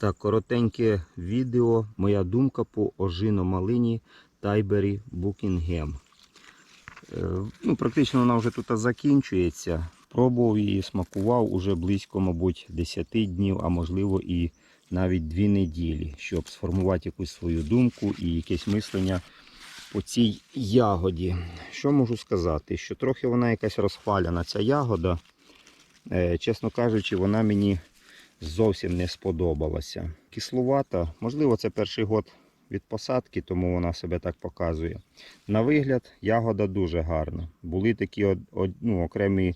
Так, коротеньке відео. Моя думка по ожино-малині Тайбері Букінгем. Е, Ну, практично вона вже тут закінчується. Пробував її, смакував уже близько, мабуть, 10 днів, а можливо і навіть 2 неділі, щоб сформувати якусь свою думку і якесь мислення по цій ягоді. Що можу сказати? Що трохи вона якась розхваляна, ця ягода. Е, Чесно кажучи, вона мені зовсім не сподобалася. Кислувата, можливо, це перший год від посадки, тому вона себе так показує. На вигляд, ягода дуже гарна. Були такі ну, окремі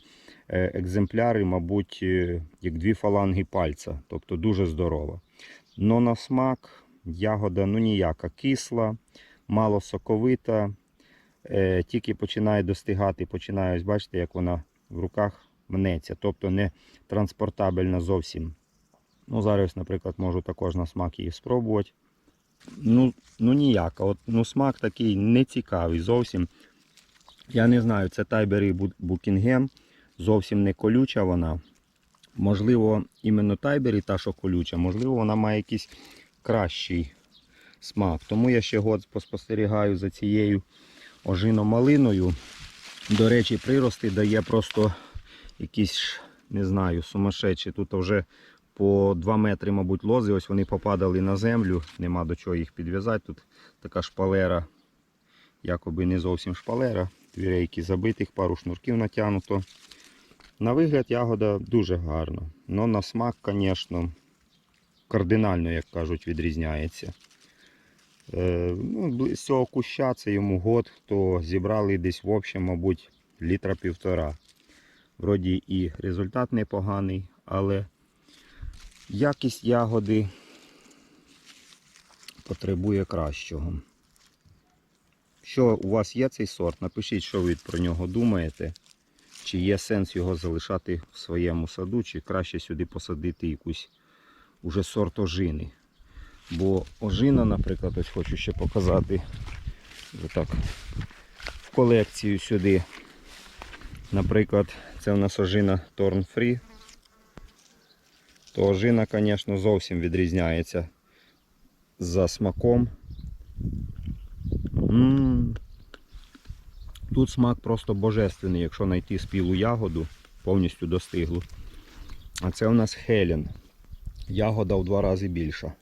е, екземпляри, мабуть, е, як дві фаланги пальця, тобто дуже здорова. Но на смак ягода ну ніяка кисла, мало соковита, е, тільки починає достигати, починає, бачите, як вона в руках мнеться, тобто не транспортабельна зовсім. Ну, зараз, наприклад, можу також на смак її спробувати. Ну, ну ніяка. От, ну, смак такий нецікавий зовсім. Я не знаю, це Тайбері Букінгем. Зовсім не колюча вона. Можливо, іменно Тайбері та, що колюча, можливо, вона має якийсь кращий смак. Тому я ще год поспостерігаю за цією ожино-малиною. До речі, прирости дає просто якісь, не знаю, сумасшедші. Тут вже по 2 метри, мабуть, лози. Ось вони попадали на землю. Нема до чого їх підв'язати. Тут така шпалера, якоби не зовсім шпалера. Дві рейки забитих, пару шнурків натягнуто. На вигляд ягода дуже гарна. Но на смак, звісно, кардинально, як кажуть, відрізняється. Е, ну, з цього куща це йому год, то зібрали десь в общем, мабуть, літра півтора. Вроді і результат непоганий, але якість ягоди потребує кращого. Що у вас є цей сорт? Напишіть, що ви про нього думаєте. Чи є сенс його залишати в своєму саду, чи краще сюди посадити якусь уже сорт ожини. Бо ожина, наприклад, ось хочу ще показати отак, в колекцію сюди. Наприклад, це у нас ожина Torn Free. То ожина, звісно, зовсім відрізняється за смаком. М. Тут смак просто божественний, якщо знайти спілу ягоду, повністю достиглу. А це у нас Хелен. Ягода в два рази більша.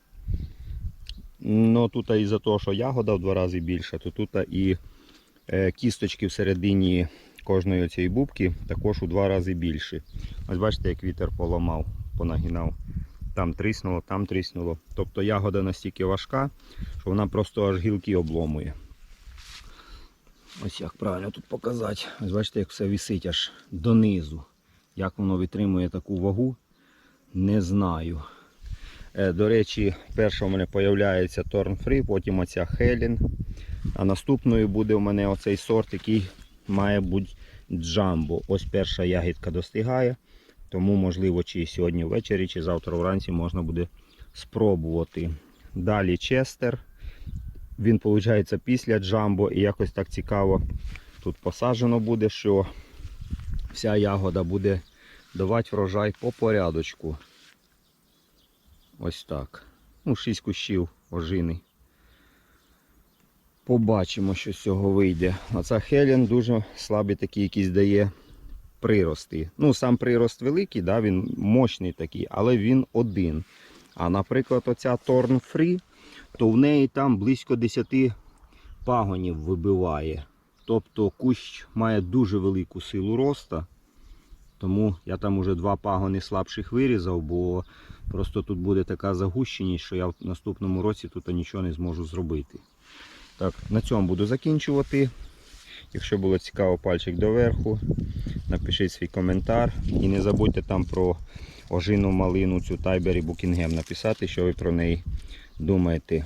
Ну тут і за те, що ягода в два рази більша, то тут і е, кісточки всередині кожної цієї бубки також у два рази більші. Ось бачите, як вітер поламав, понагинав. Там тріснуло, там тріснуло. Тобто ягода настільки важка, що вона просто аж гілки обломує. Ось як правильно тут показати. Ось бачите, як все висить аж донизу. Як воно витримує таку вагу, не знаю. Е, До речі, перша у мене з'являється Free, потім оця Хелін. А наступною буде у мене оцей сорт, який має бути джамбо. Ось перша ягідка достигає. Тому, можливо, чи сьогодні ввечері, чи завтра вранці можна буде спробувати. Далі Честер. Він, виходить, після джамбо і якось так цікаво тут посаджено буде, що вся ягода буде давати врожай по порядочку. Ось так. Ну, 6 кущів ожини. Побачимо, що з цього вийде. А ця Хелен дуже слабий такий якийсь дає прирости. Ну, сам прирост великий, да, він мощний такий, але він один. А наприклад, оця Torn Free, то в неї там близько 10 пагонів вибиває. Тобто кущ має дуже велику силу роста. Тому я там уже два пагони слабших вирізав, бо просто тут буде така загущеність, що я в наступному році тут нічого не зможу зробити. Так, на цьому буду закінчувати. Якщо було цікаво, пальчик доверху. Напишіть свій коментар. І не забудьте там про ожину малину цю Тайбері Букінгем написати, що ви про неї думаєте.